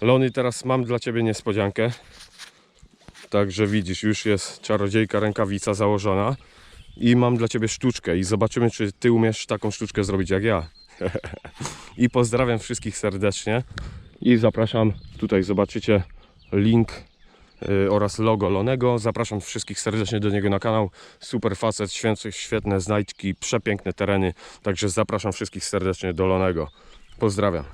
Lony, teraz mam dla Ciebie niespodziankę. Także widzisz, już jest czarodziejka rękawica założona. I mam dla Ciebie sztuczkę i zobaczymy, czy Ty umiesz taką sztuczkę zrobić jak ja. I pozdrawiam wszystkich serdecznie. I zapraszam, tutaj zobaczycie link y, oraz logo Lonego. Zapraszam wszystkich serdecznie do niego na kanał. Super facet, świetne znajdźki, przepiękne tereny. Także zapraszam wszystkich serdecznie do Lonego. Pozdrawiam.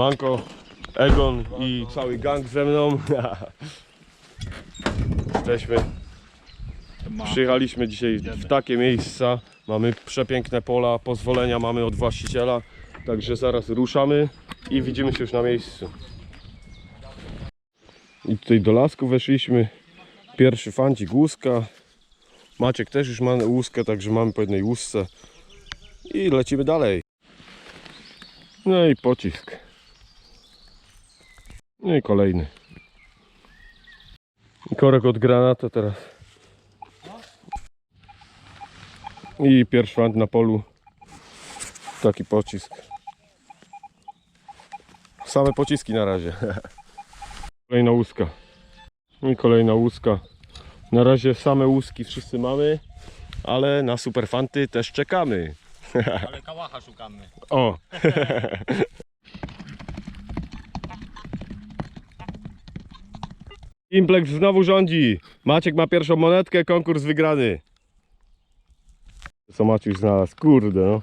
Siemanko, Egon i cały gang ze mną. Jesteśmy. Przyjechaliśmy dzisiaj w takie miejsca. Mamy przepiękne pola, pozwolenia mamy od właściciela. Także zaraz ruszamy i widzimy się już na miejscu. I tutaj do lasku weszliśmy. Pierwszy fancik łuska. Maciek też już ma łuskę, także mamy po jednej łusce. I lecimy dalej. No i pocisk. No i kolejny. I korek od granata teraz. I pierwszy fant na polu. Taki pocisk. Same pociski na razie. Kolejna łuska. I kolejna łuska. Na razie same łuski wszyscy mamy, ale na superfanty też czekamy. Ale kałacha szukamy. O! Implex znowu rządzi. Maciek ma pierwszą monetkę, konkurs wygrany. Co Maciek znalazł? Kurde no.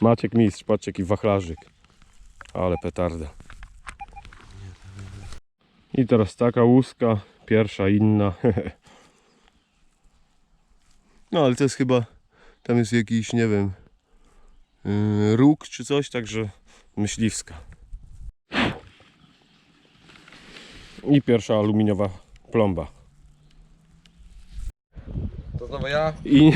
Maciek mistrz, patrzcie jaki wachlarzyk. Ale petarda. I teraz taka łuska, pierwsza inna. No ale to jest chyba, tam jest jakiś, nie wiem, yy, róg czy coś, także myśliwska. I pierwsza aluminiowa plomba. To znowu ja? I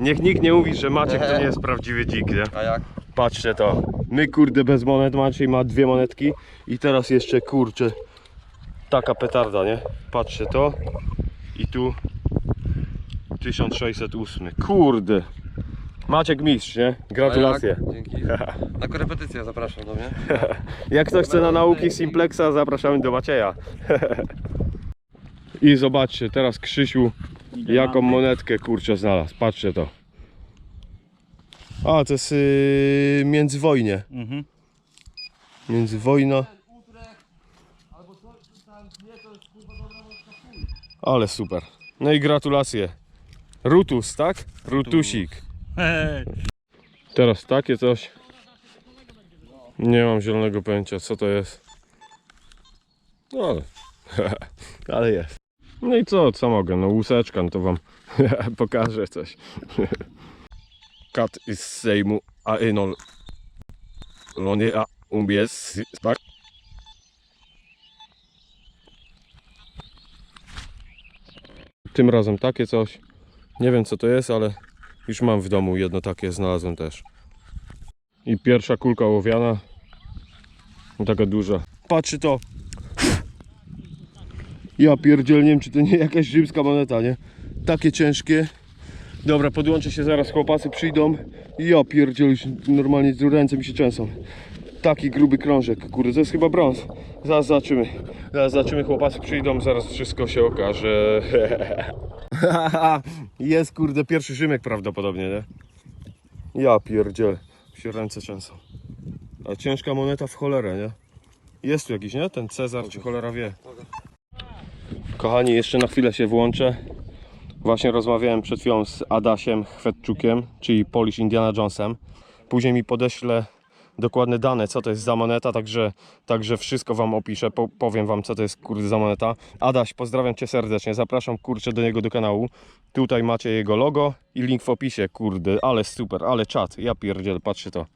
niech nikt nie mówi, że Maciek to nie jest prawdziwy dzik, nie? A jak? Patrzcie to. My kurde bez monet, Maciej ma dwie monetki i teraz jeszcze kurczę taka petarda, nie? Patrzcie to. I tu 1608. Kurde. Maciek mistrz, nie? Gratulacje. A jak? Dzięki. Na korepetycję zapraszam do mnie. Jak ktoś chce na nauki Simplexa, zapraszamy do Macieja. I zobaczcie, teraz Krzysiu jaką monetkę kurczę znalazł. Patrzcie to. A, to jest yy, międzywojnie. Mhm. Międzywojna. Ale super. No i gratulacje. Rutus, tak? Rutusik. Teraz takie coś. Nie mam zielonego pojęcia co to jest. No ale, ale jest. No i co, co mogę? No łuseczka, no to wam pokażę coś. Kat z Sejmu, a inol. Lonie, a umbies, spak. Tym razem takie coś. Nie wiem co to jest, ale już mam w domu jedno takie, znalazłem też. I pierwsza kulka ołowiana. Taka duża. Patrzy to. Ja pierdziel, nie wiem czy to nie jakaś rzymska moneta, nie? Takie ciężkie. Dobra, podłączę się zaraz, chłopacy przyjdą. Ja pierdziel, już normalnie ręce mi się trzęsą. Taki gruby krążek, kurde, to jest chyba brąz. Zaraz zobaczymy. Zaraz zobaczymy, chłopacy przyjdą, zaraz wszystko się okaże. jest kurde pierwszy Rzymek prawdopodobnie, nie? Ja pierdziel, mi się ręce trzęsą. A ciężka moneta w cholerę, nie? Jest tu jakiś, nie? Ten Cezar czy cholera wie. Kochani, jeszcze na chwilę się włączę. Właśnie rozmawiałem przed chwilą z Adasiem Chwetczukiem, czyli Polish Indiana Jonesem. Później mi podeślę dokładne dane, co to jest za moneta, także, także wszystko wam opiszę, po, powiem wam, co to jest kurde za moneta. Adaś, pozdrawiam cię serdecznie, zapraszam kurczę do niego do kanału. Tutaj macie jego logo i link w opisie, kurde, ale super, ale czat, ja pierdzielę, patrzcie to.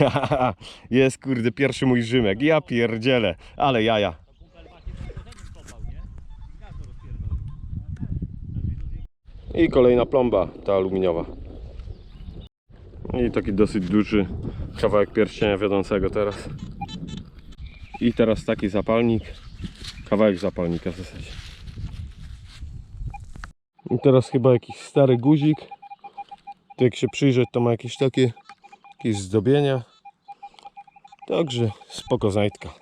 jest kurde pierwszy mój Rzymek, ja pierdzielę, ale jaja. I kolejna plomba, ta aluminiowa. I taki dosyć duży kawałek pierścienia wiodącego teraz. I teraz taki zapalnik. Kawałek zapalnika w zasadzie. I teraz chyba jakiś stary guzik. Tu jak się przyjrzeć to ma jakieś takie jakieś zdobienia. Także spoko znajdka.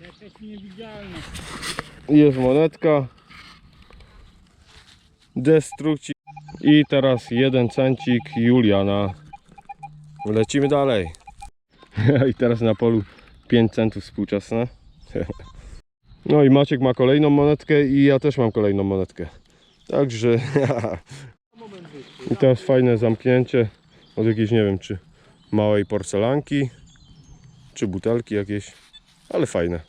Jesteś niewidzialny. Jest monetka. Destrukci. I teraz jeden cencik Juliana. Lecimy dalej. I teraz na polu 5 centów współczesne. No i Maciek ma kolejną monetkę i ja też mam kolejną monetkę. Także i teraz fajne zamknięcie od jakiejś nie wiem czy małej porcelanki czy butelki jakieś, ale fajne.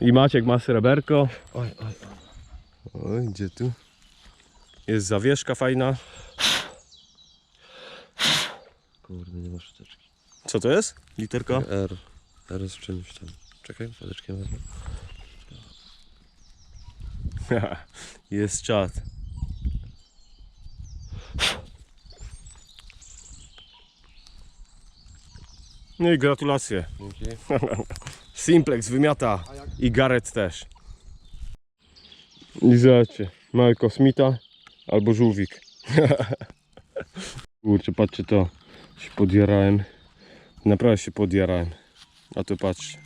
I Maciek ma sreberko. Oj, oj, Oj, gdzie tu? Jest zawieszka fajna. kurde, nie ma szczoteczki. Co to jest? Literka? R. R jest w czymś tam. Czekaj, szczoteczkę wezmę. jest czat. No i gratulacje. Dzięki. Simplex wymiata i Gareth też. I zobaczcie, mały kosmita albo żółwik. Kurczę, patrzcie to, się podjarałem. Naprawdę się podjarałem. A tu patrzcie.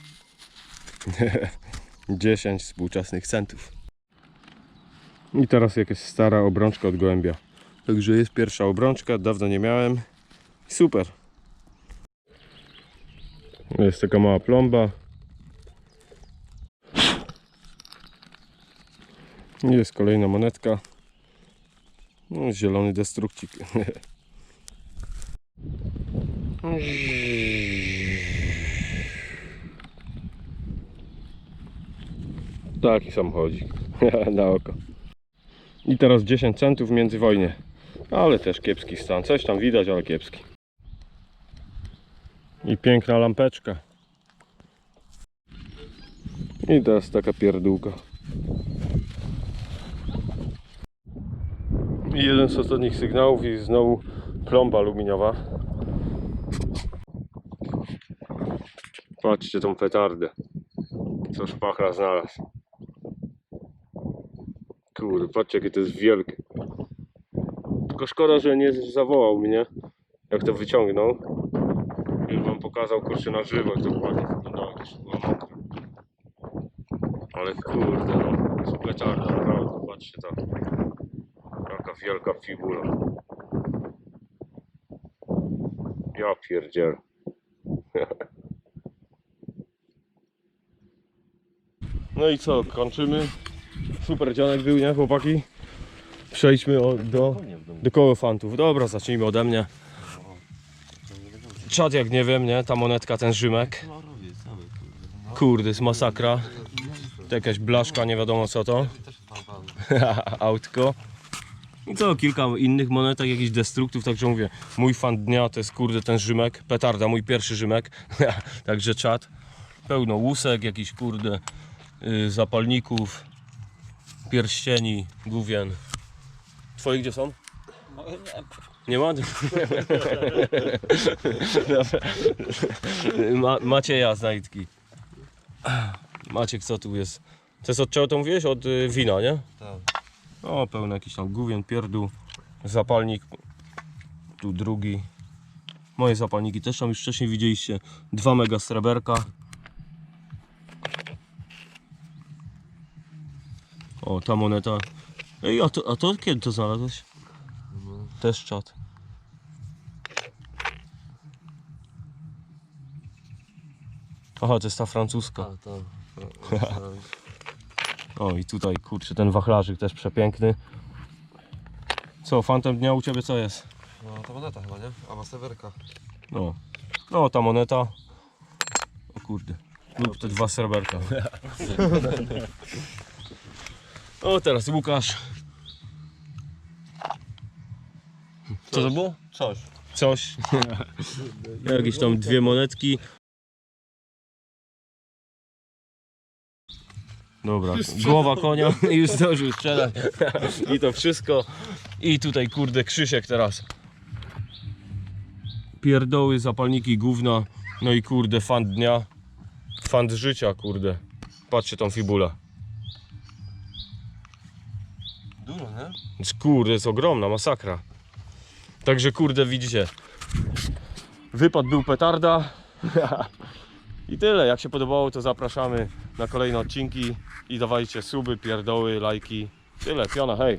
10 współczesnych centów. I teraz jakaś stara obrączka od gołębia. Także jest pierwsza obrączka, dawno nie miałem. Super. Jest taka mała plomba. Jest kolejna monetka. No, zielony destrukcik. Taki samochodzik na oko. I teraz 10 centów międzywojnie. Ale też kiepski stan. Coś tam widać, ale kiepski. I piękna lampeczka. I teraz taka pierdółka. Jeden z ostatnich sygnałów i znowu plomba aluminiowa. Patrzcie tą petardę. Co szpachra znalazł. Kurde, patrzcie jakie to jest wielkie. Tylko szkoda, że nie zawołał mnie, jak to wyciągnął. Już wam pokazał kurczę na żywo, jak to ładnie wyglądało. Ale kurde, no, jest petarda, naprawdę, patrzcie tam. Jaka wielka figura. Ja pierdziel. No i co, kończymy. Super dzianek był, nie chłopaki? Przejdźmy o, do, do koło fantów. Dobra, zacznijmy ode mnie. Czad jak nie wiem, nie? Ta monetka, ten Rzymek. Kurde, jest masakra. To jakaś blaszka, nie wiadomo co to. Autko. I co, kilka innych monetek, jakichś destruktów, także mówię, mój fan dnia to jest kurde ten Rzymek, petarda, mój pierwszy Rzymek, także czat, pełno łusek, jakiś kurde y, zapalników, pierścieni, główien. Twoje gdzie są? Nie ma? Dobra. Ma, Macieja znajdki. Maciek, co tu jest? To jest od czego to mówiłeś? Od y, wina, nie? Tak. O, pełno jakiś tam główien, pierdół, zapalnik. Tu drugi. Moje zapalniki też tam już wcześniej widzieliście. Dwa mega sreberka. O, ta moneta. Ej, a to, a to kiedy to znalazłeś? Też czat. Aha, to jest ta francuska. A. O i tutaj kurczę ten wachlarzyk też przepiękny. Co, fantem dnia u Ciebie co jest? No to moneta chyba, nie? A ma sewerka. No. No, ta moneta. O kurde. Lub te dwa sreberka. O, teraz Łukasz. Co to było? Coś. Coś. Jakieś tam dwie monetki. Dobra, głowa konia i już zdążył strzelać. I to wszystko. I tutaj kurde Krzysiek teraz. Pierdoły, zapalniki, gówna. No i kurde fan dnia. Fan życia kurde. Patrzcie tą fibulę. Dużo, nie? Więc Kurde, jest ogromna, masakra. Także kurde, widzicie. Wypad był petarda. I tyle. Jak się podobało, to zapraszamy na kolejne odcinki. I dawajcie suby, pierdoły, lajki. Tyle, piona, hej.